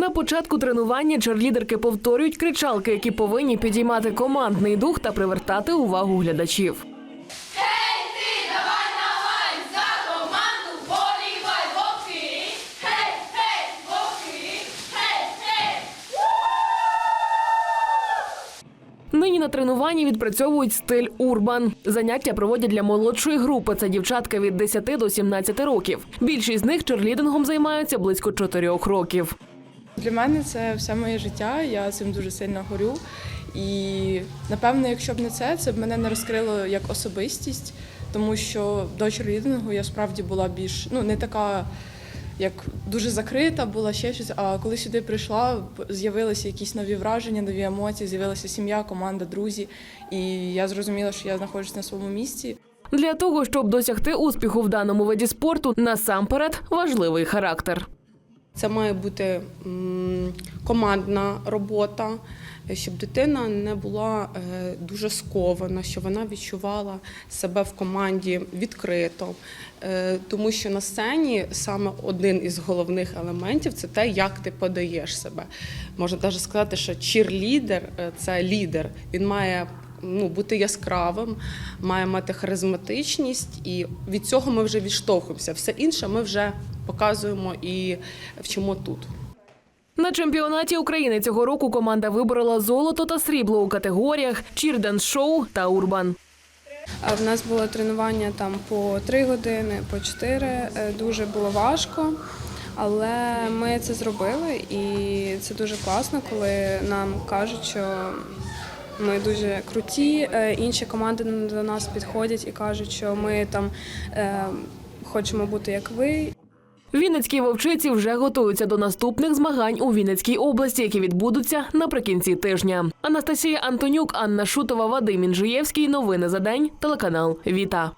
На початку тренування черлідерки повторюють кричалки, які повинні підіймати командний дух та привертати увагу глядачів. Нині на тренуванні відпрацьовують стиль урбан. Заняття проводять для молодшої групи. Це дівчатка від 10 до 17 років. Більшість з них черлідингом займаються близько 4 років. Для мене це все моє життя. Я цим дуже сильно горю. І напевно, якщо б не це, це б мене не розкрило як особистість, тому що до черлідингу я справді була більш ну не така. Як дуже закрита була ще щось. А коли сюди прийшла, з'явилися якісь нові враження, нові емоції, з'явилася сім'я, команда, друзі. І я зрозуміла, що я знаходжусь на своєму місці. Для того, щоб досягти успіху в даному виді спорту, насамперед важливий характер. Це має бути командна робота, щоб дитина не була е, дуже скована, щоб вона відчувала себе в команді відкрито. Е, Тому що на сцені саме один із головних елементів це те, як ти подаєш себе. Можна навіть сказати, що чірлідер е, це лідер. Він має ну, бути яскравим, має мати харизматичність, і від цього ми вже відштовхуємося. Все інше ми вже показуємо і вчимо тут. На чемпіонаті України цього року команда виборола золото та срібло у категоріях чірден шоу та урбан. В нас було тренування там по 3 години, по 4. Е, Дуже було важко, але ми це зробили, і це дуже класно, коли нам кажуть, що ми дуже круті. Е, Інші команди до нас підходять і кажуть, що ми там е, хочемо бути як ви. Вінницькі вовчиці вже готуються до наступних змагань у Вінницькій області, які відбудуться наприкінці тижня. Анастасія Антонюк, Анна Шутова, Вадим Інжиєвський. Новини за день. Телеканал Віта.